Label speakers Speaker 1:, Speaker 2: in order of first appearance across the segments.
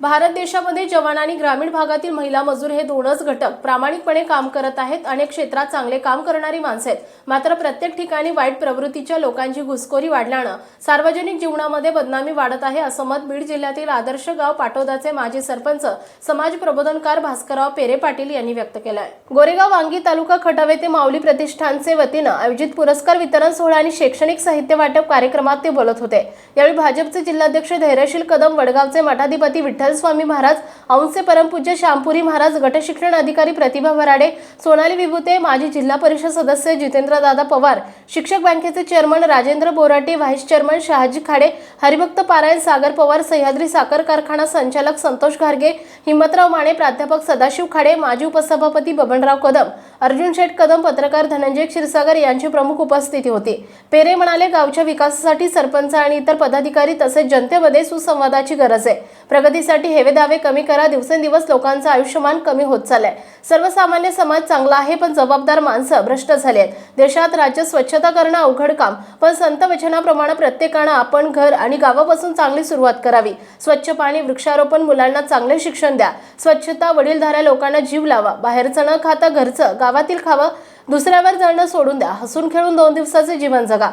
Speaker 1: Bharat देशामध्ये जवान आणि ग्रामीण भागातील महिला मजूर हे दोनच घटक प्रामाणिकपणे काम करत आहेत. अनेक क्षेत्रात चांगले काम करणारी माणसे आहेत. मात्र प्रत्येक ठिकाणी वाईट प्रवृत्तीच्या लोकांची घुसखोरी वाढल्यानं सार्वजनिक जीवनामध्ये बदनामी वाढत आहे असं मत बीड जिल्ह्यातील आदर्श गाव पाटोदाचे माजी सरपंच समाज प्रबोधनकार भास्करराव पेरे पाटील यांनी व्यक्त केलं आहे गोरेगाव वांगी तालुका खटावे ते माऊली प्रतिष्ठानचे वतीनं आयोजित पुरस्कार वितरण सोहळा आणि शैक्षणिक साहित्य वाटप कार्यक्रमात ते बोलत होते. यावेळी भाजपचे जिल्हाध्यक्ष धैर्यशील कदम वडगावचे मठाधिपती विठ्ठल स्वामी महाराज औंसे परमपूज्य श्यामपुरी महाराज गटशिक्षण अधिकारी प्रतिभा वराडे सोनाली विभूते माजी जिल्हा परिषद सदस्य जितेंद्रदादा पवार शिक्षक बँकेचे chairman Rajendra Borate vice chairman Shahaji Khade हरिभक्त पारायण सागर पवार सह्याद्री साखर कारखाना संचालक संतोष घारगे हिंमतराव माने प्राध्यापक सदाशिव खाडे माजी उपसभापती बबनराव कदम अर्जुन शेठ कदम पत्रकार धनंजय क्षीरसागर यांची प्रमुख उपस्थिती होती. पेरे म्हणाले गावच्या विकासासाठी सरपंच आणि इतर पदाधिकारी तसेच जनतेमध्ये सुसंवादाची गरज आहे. प्रगतीसाठी हेवे दावे कमी करा. दिवसेंदिवस लोकांचं आयुष्यमान कमी होत चाललंय. सर्वसामान्य समाज चांगला आहे पण जबाबदार माणसं भ्रष्ट झाले आहेत. देशात राज्य स्वच्छता करणं अवघड काम पण संत वचनाप्रमाणे प्रत्येकानं आपण घर आणि गावापासून चांगली सुरुवात करावी. स्वच्छ पाणी वृक्षारोपण मुलांना चांगले शिक्षण द्या. स्वच्छता वडीलधाऱ्या लोकांना जीव लावा. बाहेरचं न खाता घरचं गावातील खावं दुसऱ्यावर जळणं सोडून द्या. हसून खेळून दोन दिवसाचे जीवन जगा.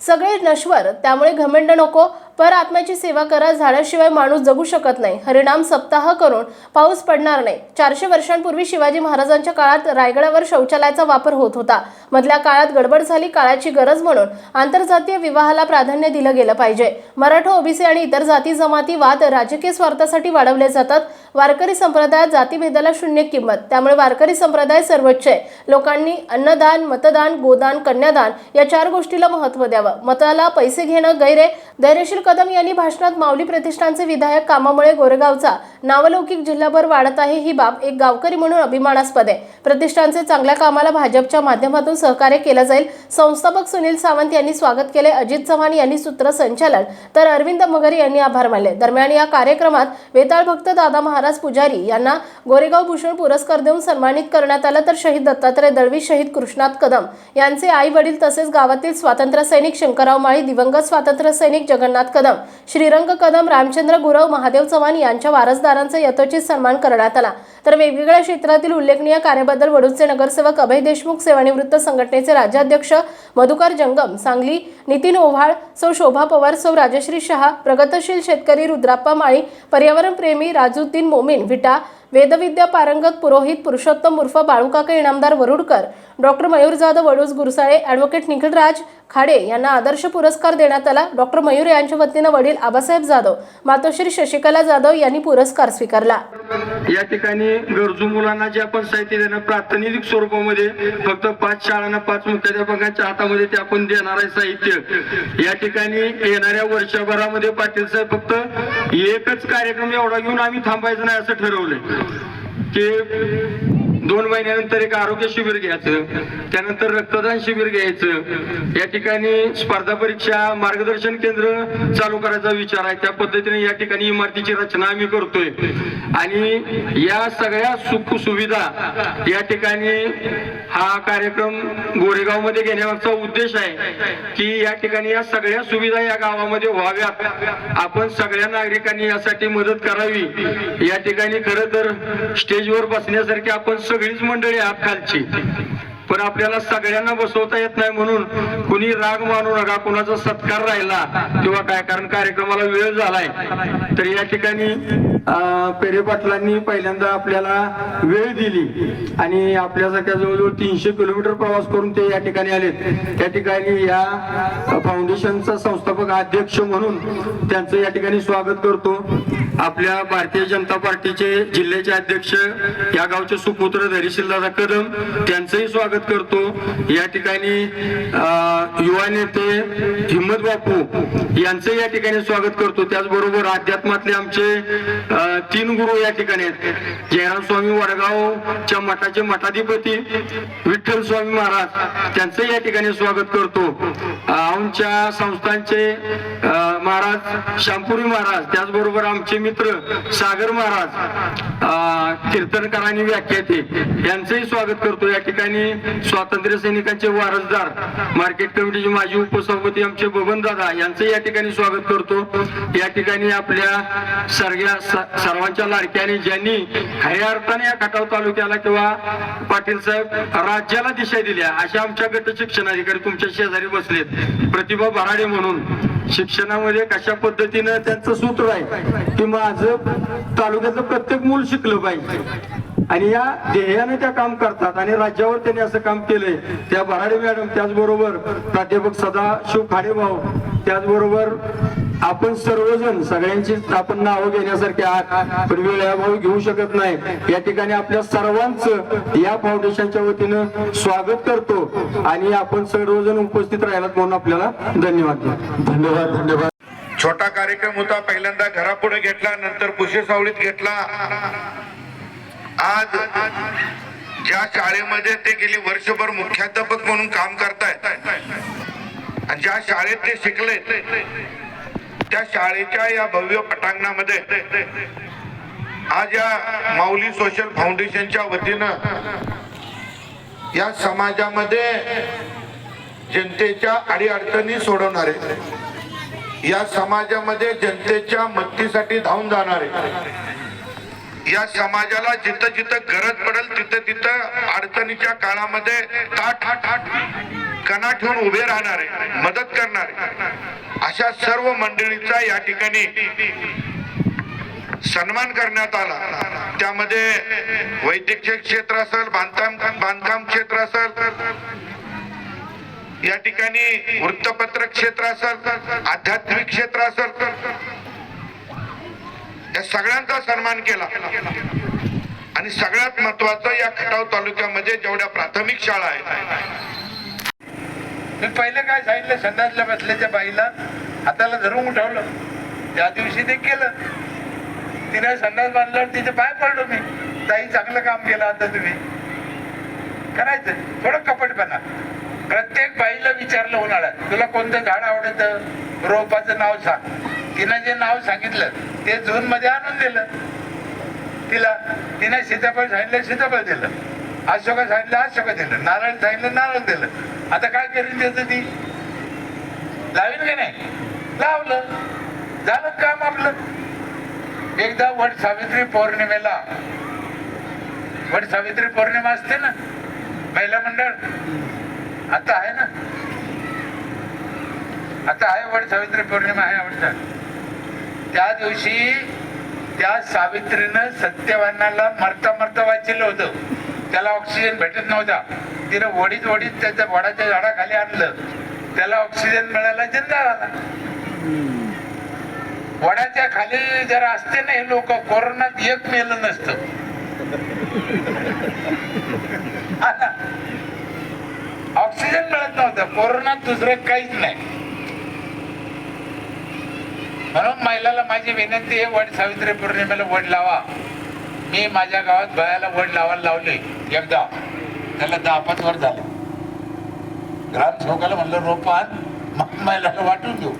Speaker 1: सगळे नश्वर त्यामुळे घमंड नको. पर आत्म्याची सेवा करा झाडाशिवाय माणूस जगू शकत नाही. हरिणाम सप्ताह करून पाऊस पडणार नाही. चारशे वर्षांपूर्वी शिवाजी महाराजांच्या काळात रायगडावर शौचालयाचा वापर होत होता. मधल्या काळात गडबड झाली काळाची गरज म्हणून आंतरजातीय विवाहाला प्राधान्य दिलं गेलं पाहिजे. मराठा ओबीसी आणि इतर जाती जमाती वाद राजकीय स्वार्थासाठी वाढवले जातात. वारकरी संप्रदायात जातीभेदाला शून्य किंमत. त्यामुळे वारकरी संप्रदाय सर्वोच्च आहे. लोकांनी अन्नदान मतदान गोदान कन्यादान या चार गोष्टीला महत्त्व द्यावं. मताला पैसे घेणं गैरे धैर्यशील कदम यांनी भाषणात माऊली प्रतिष्ठानचे विधायक कामामुळे गोरेगावचा नावलौकिक जिल्हाभर वाढत आहे. ही बाब एक गावकरी म्हणून अभिमानास्पद आहे. प्रतिष्ठानचे चांगल्या कामाला भाजपच्या माध्यमातून सहकार्य केलं जाईल. संस्थापक सुनील सावंत यांनी स्वागत केले. अजित चव्हाण यांनी सूत्रसंचालन. तर अरविंद मगर यांनी आभार मानले. दरम्यान या कार्यक्रमात वेताळ भक्त दादा महाराज पुजारी यांना गोरेगाव भूषण पुरस्कार देऊन सन्मानित करण्यात आलं. तर शहीद दत्तात्रय दळवी शहीद कृष्णात कदम यांचे आई वडील तसेच गावातील स्वातंत्र्य सैनिक शंकरराव माळी दिवंगत स्वातंत्र्य सैनिक जगन्नाथ कदम श्रीरंग कदम रामचंद्र गुरव महादेव चव्हाण यांच्या वारसदारांचा यथोचित सन्मान करण्यात आला. तर वेगवेगळ्या क्षेत्रातील उल्लेखनीय कार्याबद्दल वडूचे नगरसेवक अभय देशमुख सेवानिवृत्त संघटनेचे राज्याध्यक्ष मधुकर जंगम सांगली नितीन ओव्हाळ सौ शोभा पवार सौ राजश्री शहा प्रगतशील शेतकरी रुद्राप्पा माळी पर्यावरणप्रेमी राजुद्दीन मोमीन विटा वेदविद्या पारंगत पुरोहित पुरुषोत्तम उर्फ बाळूकाका इनामदार वरुडकर डॉक्टर मयूर जाधव वडूज गुरसाळे ॲडव्होकेट निखिलराज खाडे यांना आदर्श पुरस्कार देण्यात आला. डॉक्टर मयूर यांच्या वतीनं वडील आबासाहेब जाधव मातोश्री शशिकला जाधव यांनी पुरस्कार स्वीकारला.
Speaker 2: या ठिकाणी गरजू मुलांना जे आपण साहित्य देणं प्रातिनिधिक स्वरूपामध्ये फक्त पाच शाळांना पाच मुख्याध्यापकांच्या हातामध्ये ते आपण देणार आहे साहित्य. या ठिकाणी येणाऱ्या वर्षभरामध्ये पाटील साहेब फक्त एकच कार्यक्रम एवढा घेऊन आम्ही थांबायचं नाही असं ठरवलंय. की दोन महिन्यानंतर एक आरोग्य शिबिर घ्यायचं त्यानंतर रक्तदान शिबिर घ्यायचं. या ठिकाणी स्पर्धा परीक्षा मार्गदर्शन केंद्र चालू करायचा विचार आहे. त्या पद्धतीने या ठिकाणी इमारतीची रचना आम्ही करतोय. आणि या सगळ्या सुख सुविधा या ठिकाणी हा कार्यक्रम गोरेगावमध्ये घेण्यामागचा उद्देश आहे की या ठिकाणी या सगळ्या सुविधा या गावामध्ये व्हाव्यात. आपण सगळ्या नागरिकांनी यासाठी मदत करावी. या ठिकाणी खरं तर स्टेजवर बसण्यासारखी आपण सगळीच मंडळी आहात खालची पण आपल्याला सगळ्यांना बसवता येत नाही म्हणून कुणी राग मानू नका कुणाचा सत्कार राहिला किंवा काय कारण कार्यक्रमाला वेळ झालाय. तर या ठिकाणी पेरे पाटलांनी पहिल्यांदा आपल्याला वेळ दिली आणि आपल्यासारख्या जवळजवळ तीनशे किलोमीटर प्रवास करून ते या ठिकाणी आलेत त्या ठिकाणी या फाउंडेशनचा संस्थापक अध्यक्ष म्हणून त्यांचं या ठिकाणी स्वागत करतो. आपल्या भारतीय जनता पार्टीचे जिल्ह्याचे अध्यक्ष या गावचे सुपुत्र धैर्यशीलदादा कदम त्यांचंही स्वागत करतो. या ठिकाणी युवा नेते हिम्मत बापू यांचं या ठिकाणी स्वागत करतो. त्याचबरोबर अध्यात्मातले आमचे तीन गुरु या ठिकाणी आहेत. जयराम स्वामी वडगावच्या मठाचे मठाधिपती विठ्ठल स्वामी महाराज त्यांचं या ठिकाणी स्वागत करतो. आमच्या संस्थांचे महाराज शांपुरी महाराज त्याचबरोबर आमचे मित्र सागर महाराज कीर्तनकारांनी व्याख्याते यांचंही स्वागत करतो. या ठिकाणी स्वातंत्र्य सैनिकांचे वारसदार मार्केट कमिटीचे माजी उपसभापती आमचे बबन दादा यांचं या ठिकाणी स्वागत करतो. या ठिकाणी आपल्या सर्ग्या सर्वांच्या लाडक्याने ज्यांनी खऱ्या अर्थाने या खटाव तालुक्याला किंवा पाटील साहेब राज्याला दिशा दिल्या अशा आमच्या गट शिक्षणाधिकारी तुमच्या शेजारी बसलेत. प्रतिभा बराडे म्हणून. शिक्षणामध्ये कशा पद्धतीनं त्यांचं सूत्र आहे की माझं तालुक्यातलं प्रत्येक मूल शिकलं पाहिजे. आणि या ध्येयाने त्या काम करतात आणि राज्यावर त्यांनी असं काम केलंय. त्या भराडे मॅडम त्याचबरोबर प्राध्यापक सदाशिव खाडेभाऊ त्याचबरोबर आपण सर्वजण सगळ्यांची आपण नावं घेण्यासारखे आहात पण वेळ घेऊ शकत नाही. या ठिकाणी आपल्या सर्वांचं या फाउंडेशनच्या वतीनं स्वागत करतो आणि आपण सर्वजण उपस्थित राहिलात म्हणून आपल्याला धन्यवाद.
Speaker 3: धन्यवाद धन्यवाद.
Speaker 4: छोटा कार्यक्रम होता पहिल्यांदा घरापुढे घेतला नंतर पुशे सावळीत घेतला. आज ज्या शाळेमध्ये ते गेली वर्षभर मुख्याध्यापक म्हणून काम करतायत आणि ज्या शाळेत ते शिकले त्या शाळेच्या या भव्य पटांगणामध्ये आज या माऊली सोशल फाउंडेशनच्या वतीनं या समाजामध्ये जनतेच्या अडीअडचणी सोडवणारे या समाजामध्ये जनतेच्या मदतीसाठी धावून जाणारे या समाजाला जिथं जिथं गरज पडेल तिथं तिथं अडचणीच्या काळामध्ये ताट कणा ठेवून उभे राहणारे मदत करणारे अशा सर्व मंडळीचा या ठिकाणी सन्मान करण्यात आला. त्यामध्ये वैद्यकीय क्षेत्र असेल बांधकाम बांधकाम क्षेत्र असेल या ठिकाणी वृत्तपत्र क्षेत्र असेल आध्यात्मिक क्षेत्र असेल या सगळ्यांचा सन्मान केला. आणि सगळ्यात महत्वाचं या खटाव तालुक्यामध्ये जेवढ्या प्राथमिक शाळा आहेत.
Speaker 5: मी पहिले काय सांगितलं संडासला बसल्याच्या बाईला हाताला धरून उठवलं. त्या दिवशी ते केलं. तिने संडास बांधल्यावर तिचे पाय पडलो मी. ताई चांगलं काम केलं आता तुम्ही. करायचं. थोडं कपटपणा. प्रत्येक बाईला विचारलं उन्हाळ्यात तुला कोणतं झाड आवडतं? रोपाचं नाव सांग. तिनं जे नाव सांगितलं ते जून मध्ये आणून दिलं. तिला तिने सीताफळ सांगितलं सीताफळ दिलं. अशोक सांगितलं अशोक दिलं. नारळ सांगितलं नारळ दिलं. आता काय करीन त्याचं ती? लावीन का नाही? लावलं. झालं काम आपलं. एकदा वट सावित्री पौर्णिमेला वट सावित्री पौर्णिमा असते ना महिला मंडळ? आता आहे ना? आता आहे वट सावित्री पौर्णिमा आहे आवडतं. त्या दिवशी त्या सावित्रीनं सत्यवानाला मरता मरता वाचलेलं होतं. त्याला ऑक्सिजन भेटत नव्हता. तिनं वडीत वडीत त्याच्या वडाच्या झाडाखाली आणलं. त्याला ऑक्सिजन मिळाला जिंदा झाला वडाच्या खाली जर असते ना हे लोक कोरोनात एक मेलं नसतं. ऑक्सिजन मिळत नव्हतं. कोरोनात दुसरं काहीच नाही. म्हणून महिलाला माझी विनंती आहे वड सावित्री पौर्णिमेला वड लावा. मी माझ्या गावात बायाला वड लावायला लावले एकदा. त्याला दहा पाच वर झालं. ग्रामसेवकाला म्हणलं रोपान मग महिलाला वाटून देऊ.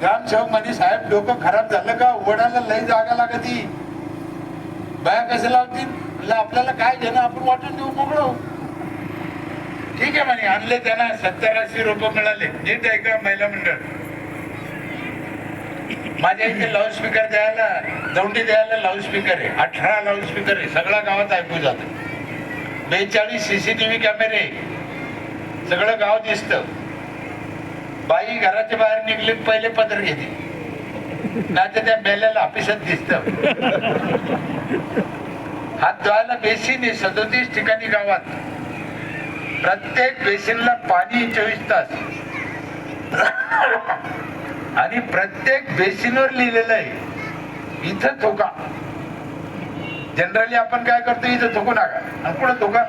Speaker 5: ग्रामसेवकमध्ये साहेब डोकं खराब झालं का? वडाला लय जागा लागती. बाया कसं लावतील? म्हणलं आपल्याला काय घेणं? आपण वाटून देऊ मोकळं ठीक आहे म्हणे आणले त्यांना सत्तर ऐंशी रुपये मिळाले. नीट ऐका महिला मंडळ. माझ्या इथे लाऊडस्पीकर द्यायला दौंडी द्यायला लाऊडस्पीकर आहे. अठरा लाऊडस्पीकर आहे. सगळ्या गावात ऐकू जात. बेचाळीस सीसीटीव्ही कॅमेरे सगळं गाव दिसत. बाई घराच्या बाहेर निघली पहिले पत्र घेते. नाही तर त्या मेल्याला ऑफिसात दिसत. हात धुवायला बेसिन आहे. सदोतीस ठिकाणी गावात. प्रत्येक बेसिनला पाणी चोवीस तास. आणि प्रत्येक बेसिनवर लिहिलेलं आहे. इथं थोका. जनरली आपण काय करतो इथं थोकू नका. आणि कुठं थोका.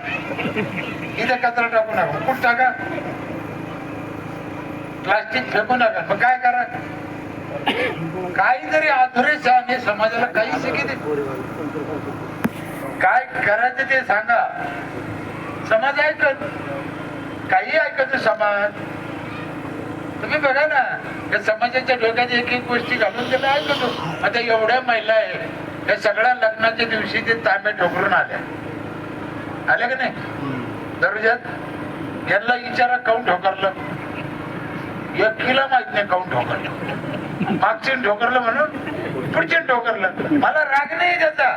Speaker 5: इथं कचरा टाकू नका. कुठं टाका. प्लास्टिक फेकू नका. मग काय करा? काहीतरी आधुरे समाजाला काही शिकित काय करायचं ते सांगा. समाज ऐकत. काही ऐकत समाज. तुम्ही बघा ना या समाजाच्या डोक्यात एक एक गोष्टी घालून त्याला ऐकतो आता एवढ्या महिला आहे या सगळ्या लग्नाच्या दिवशी ते तांबे ठोकरून आल्या. आल्या का नाही? दर्जात यांना विचारा काऊन ठोकरलं एकीला माहीत नाही काऊन ठोकरलं मागचे ठोकरलं म्हणून पुढचे ठोकरलं मला राग नाही त्याचा.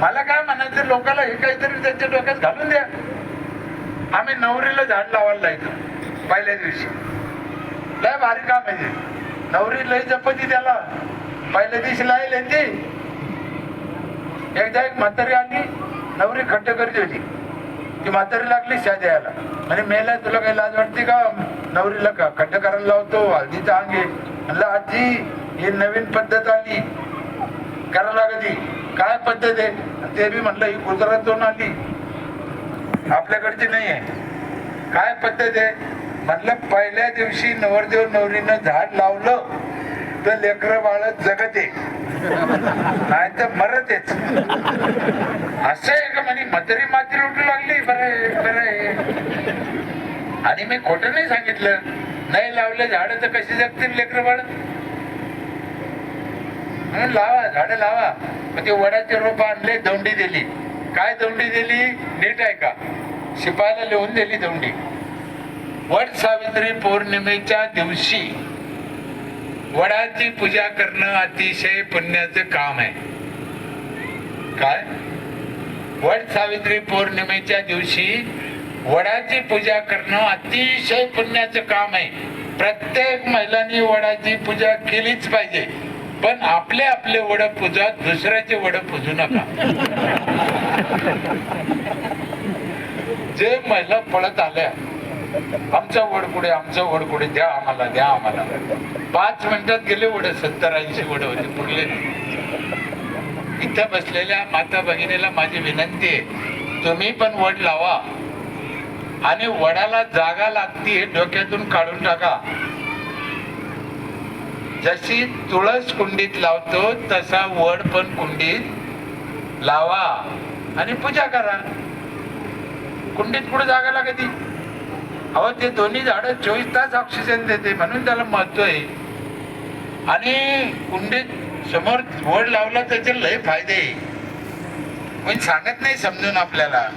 Speaker 5: मला काय म्हणायचं लोकांना हे काहीतरी त्यांच्या डोक्यात घालून द्या. आम्ही नवरीला झाड लावायला जायचो पहिल्या दिवशी. लय भारी काम आहे. नवरी लय जपती त्याला. पहिल्या दिवशी लाई ती. एकदा एक म्हातारी आली नवरी खट्ट करत होती. ती म्हातारी लागली शाद्याला आणि मेला तुला काही लाज वाटते का? नवरीला का खड्ड करायला लावतो हळदीचा अंगे म्हणलं आजी ही नवीन पद्धत आली. करायला लागती. काय पद्धत आहे? ते बी म्हणलं ही गुजरातून आली. आपल्याकडची नाही आहे. काय पद्धत आहे? म्हटलं पहिल्या दिवशी नवरदेव नवरीनं झाड लावलं तर लेकर बाळ जगते. नाही तर मरतेच. असं आहे का? म्हणे म्हातारी माती लुटू लागली. बरं आहे बरं आहे. आणि मी खोट नाही सांगितलं. नाही लावलं झाड तर कशी जगतील लेकर बाळ? म्हणून लावा झाड लावा. मग ते वडाचे रोप आणले दौंडी दिली. काय दौंडी दिली? नीट आहे का? शिपायाला लिहून दिली दौंडी. वट सावित्री पौर्णिमेच्या दिवशी वडाची पूजा करणं अतिशय पुण्याचं काम आहे. काय? वट सावित्री पौर्णिमेच्या दिवशी वडाची पूजा करणं अतिशय पुण्याचं काम आहे. प्रत्येक महिलांनी वडाची पूजा केलीच पाहिजे. पण आपले आपले वड पूजा दुसऱ्याचे वड पूजू नका. जे महिला पळत आल्या आमचा वड कुठे आमचा वड कुठे द्या आम्हाला द्या आम्हाला. पाच मिनिटात गेले वड सत्तर ऐंशी वड होते पुढले इथं बसलेल्या माता भगिनीला माझी विनंती आहे तुम्ही पण वड लावा. आणि वडाला जागा लागती डोक्यातून काढून टाका. जशी तुळस कुंडीत लावतो तसा वड पण कुंडीत लावा. आणि पूजा करा. कुंडीत कुठे जागा लागती? अहो ते दोन्ही झाडं चोवीस तास ऑक्सिजन देते म्हणून त्याला महत्त्व आहे. आणि कुंडीत समोर वड लावला त्याचे लय फायदे. पण सांगत नाही समजून आपल्याला.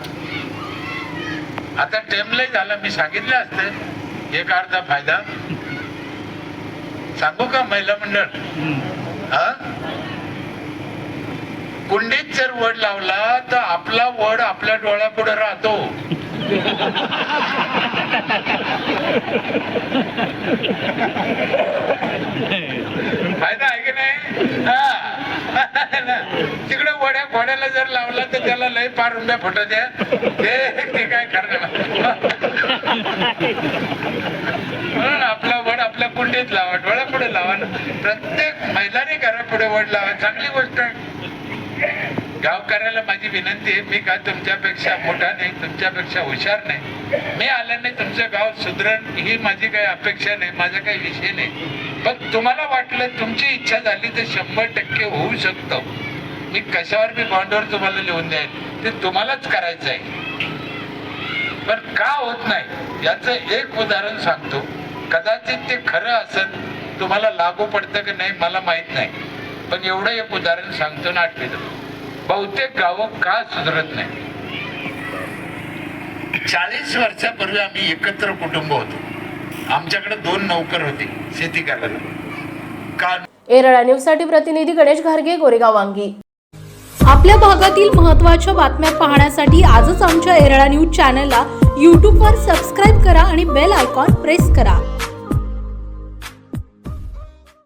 Speaker 5: आता टेमलय झालं मी सांगितलं असतं. एक अर्धा फायदा. सांगू का महिला मंडळ? हा? कुंडीत जर वड लावला तर आपला वड आपल्या डोळ्यापुढे राहतो. फायदा आहे की नाही? तिकडे वड्या फोड्याला जर लावला तर त्याला लय पार रुंब्या फुटत द्या ते काय करणार? म्हणून आपला वड आपल्या कुंडीत लावा डोळ्या पुढे लावा. प्रत्येक महिलाने घरा पुढे वड लावा. चांगली गोष्ट आहे. गावकऱ्याला माझी विनंती आहे मी काय तुमच्यापेक्षा मोठा नाही तुमच्यापेक्षा हुशार नाही. मी आल्याने तुमचं गाव सुधरण ही माझी काही अपेक्षा नाही माझा काही विषय नाही. पण तुम्हाला वाटलं तुमची इच्छा झाली तर शंभर टक्के होऊ शकतो. मी कशावर मी बॉन्डवर तुम्हाला लिहून द्याल ते तुम्हालाच करायचं आहे. पण का होत नाही? याचं एक उदाहरण सांगतो. कदाचित ते खरं असत तुम्हाला लागू पडतं की नाही मला माहीत नाही. पण एवढं एक उदाहरण सांगतो ना आठवतं बहुतेक गावं का सुधरत नाही. चाळीस वर्षापूर्वी आम्ही एकत्र कुटुंब होतो. आमच्याकडे दोन नौकर होते शेती करायला. का
Speaker 1: एरळा न्यूजसाठी प्रतिनिधी गणेश घारगे गोरेगाव वांगी.
Speaker 6: आपल्या भागातील महत्त्वाच्या बातम्या पाहण्यासाठी आजच आमच्या एरळा न्यूज चॅनलला यूट्यूबवर सबस्क्राईब करा आणि बेल आयकॉन प्रेस करा.